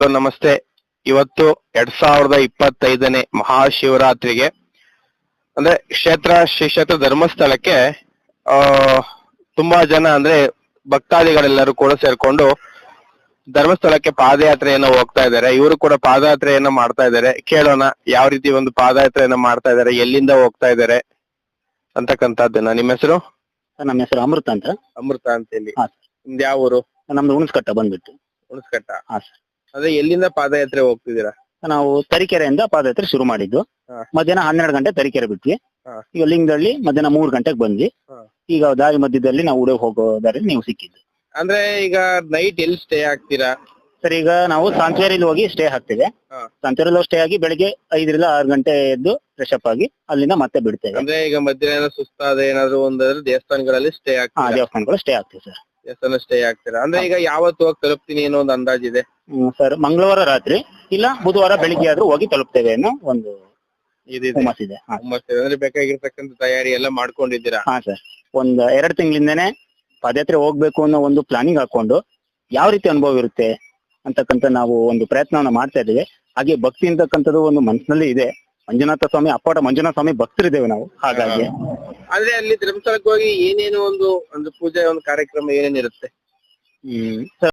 ನಮಸ್ತೆ. ಇವತ್ತು ಎರಡ್ ಸಾವಿರದ ಇಪ್ಪತ್ತೈದನೇ ಮಹಾಶಿವರಾತ್ರಿಗೆ ಅಂದ್ರೆ ಕ್ಷೇತ್ರ ಶ್ರೀ ಕ್ಷೇತ್ರ ಧರ್ಮಸ್ಥಳಕ್ಕೆ ಆ ತುಂಬಾ ಜನ ಅಂದ್ರೆ ಭಕ್ತಾದಿಗಳೆಲ್ಲರೂ ಕೂಡ ಸೇರ್ಕೊಂಡು ಧರ್ಮಸ್ಥಳಕ್ಕೆ ಪಾದಯಾತ್ರೆಯನ್ನ ಹೋಗ್ತಾ ಇದ್ದಾರೆ. ಇವರು ಕೂಡ ಪಾದಯಾತ್ರೆಯನ್ನ ಮಾಡ್ತಾ ಇದ್ದಾರೆ. ಕೇಳೋಣ ಯಾವ ರೀತಿ ಒಂದು ಪಾದಯಾತ್ರೆಯನ್ನ ಮಾಡ್ತಾ ಇದ್ದಾರೆ ಎಲ್ಲಿಂದ ಹೋಗ್ತಾ ಇದ್ದಾರೆ ಅಂತಕ್ಕಂತದ್ದನ್ನ ನಿಮ್ಮ ಹೆಸರು? ನಮ್ಮ ಹೆಸರು ಅಮೃತ ಅಂತ. ಅಮೃತ ಅಂತ ಹೇಳಿ ಹಾ, ನಿಮ್ದು ಯಾವ ಊರು? ನಮ್ದು ಉಣಸ್ಕಟ್ಟ ಬಂದ್ಬಿಟ್ಟು. ಉಣಸ್ಕಟ್ಟ ಹಾ ಸರ್. ಅದೇ ಎಲ್ಲಿಂದ ಪಾದಯಾತ್ರೆ ಹೋಗ್ತಿದ್ದೀರಾ? ನಾವು ತರೀಕೆರೆಯಿಂದ ಪಾದಯಾತ್ರೆ ಶುರು ಮಾಡಿದ್ದು. ಹಾ. ಮಧ್ಯಾಹ್ನ ಹನ್ನೆರಡು ಗಂಟೆ ತರೀಕೆರೆ ಬಿಟ್ವಿ. ಹಾ. ಈಗ ಲಿಂಗದಳ್ಳಿ ಮಧ್ಯಾಹ್ನ ಮೂರು ಗಂಟೆಗೆ ಬಂದ್ವಿ. ಹಾ. ಈಗ ದಾರಿ ಮಧ್ಯದಲ್ಲಿ ನಾವು ಊರಿಗೆ ಹೋಗೋ ದಾರಿ ನೀವು ಸಿಕ್ಕಿದ್ದು. ಅಂದ್ರೆ ಈಗ ನೈಟ್ ಎಲ್ಲಿ ಸ್ಟೇ ಆಗ್ತೀರಾ? ಸರ್ ಈಗ ನಾವು ಸಾಂಚೇರಿಲಿ ಹೋಗಿ ಸ್ಟೇ ಹಾಕ್ತೇವೆ. ಹಾ. ಸಾಂಚೇರಿಲಿ ಸ್ಟೇ ಆಗಿ ಬೆಳಿಗ್ಗೆ ಐದರಿಂದ ಆರು ಗಂಟೆ ಎದ್ದು ಫ್ರೆಶ್ ಅಪ್ ಆಗಿ ಅಲ್ಲಿಂದ ಮತ್ತೆ ಬಿಡ್ತೇವೆ. ಅಂದ್ರೆ ಈಗ ಮಧ್ಯಾಹ್ನ ಸುಸ್ತಾದ ಏನಾದ್ರು ಒಂದಾದ್ರೆ ದೇವಸ್ಥಾನಗಳಲ್ಲಿ ಸ್ಟೇ ಹಾ ಆಗ್ತೀರಾ? ದೇವಸ್ಥಾನಗಳು ಸ್ಟೇ ಆಗ್ತೇವೆ ಸರ್. ದೇವಸ್ಥಾನ ಸ್ಟೇ ಆಗ್ತೀರಾ? ಅಂದ್ರೆ ಈಗ ಯಾವತ್ತು ಹೋಗಿ ತಲುಪ್ತೀನಿ ಅನ್ನೋ ಒಂದು ಅಂದಾಜಿದೆ ಸರ್ ಮಂಗಳವಾರ ರಾತ್ರಿ ಇಲ್ಲ ಬುಧವಾರ ಬೆಳಿಗ್ಗೆ ಆದ್ರೂ ಹೋಗಿ ತಲುಪ್ತೇವೆ ಅನ್ನೋ ಒಂದು ಇದಿದೆ ಹುಮ್ಮಸ್ ಇದೆ. ಹಾ. ಹುಮ್ಮಸ್ಸಿದೆ. ಅಂದ್ರೆ ಬೇಕಾಗಿರ್ತಕ್ಕಂಥ ತಯಾರಿ ಎಲ್ಲ ಮಾಡ್ಕೊಂಡಿದ್ದೀರಾ? ಹಾ ಸರ್. ಒಂದ್ ಎರಡ್ ತಿಂಗಳಿಂದನೇ ಪಾದಯಾತ್ರೆ ಹೋಗ್ಬೇಕು ಅನ್ನೋ ಒಂದು ಪ್ಲಾನಿಂಗ್ ಹಾಕೊಂಡು ಯಾವ ರೀತಿ ಅನುಭವ ಇರುತ್ತೆ ಅಂತಕ್ಕಂಥ ನಾವು ಒಂದು ಪ್ರಯತ್ನವನ್ನ ಮಾಡ್ತಾ ಇದ್ದೇವೆ. ಹಾಗೆ ಭಕ್ತಿ ಅಂತಕ್ಕಂಥದ್ದು ಒಂದು ಮನಸ್ಸಿನಲ್ಲಿ ಇದೆ. ಮಂಜುನಾಥ ಸ್ವಾಮಿ ಅಪ್ಪಾಟ ಮಂಜುನಾಥ ಸ್ವಾಮಿ ಭಕ್ತರಿದ್ದೇವೆ ನಾವು. ಹಾಗಾಗಿ ಅಂದ್ರೆ ಅಲ್ಲಿ ಧರ್ಮಸ್ಥಳಕ್ಕೆ ಹೋಗಿ ಏನೇನು ಒಂದು ಒಂದು ಪೂಜೆ ಒಂದು ಕಾರ್ಯಕ್ರಮ ಏನೇನಿರುತ್ತೆ? ಹ್ಮ್ ಸರ್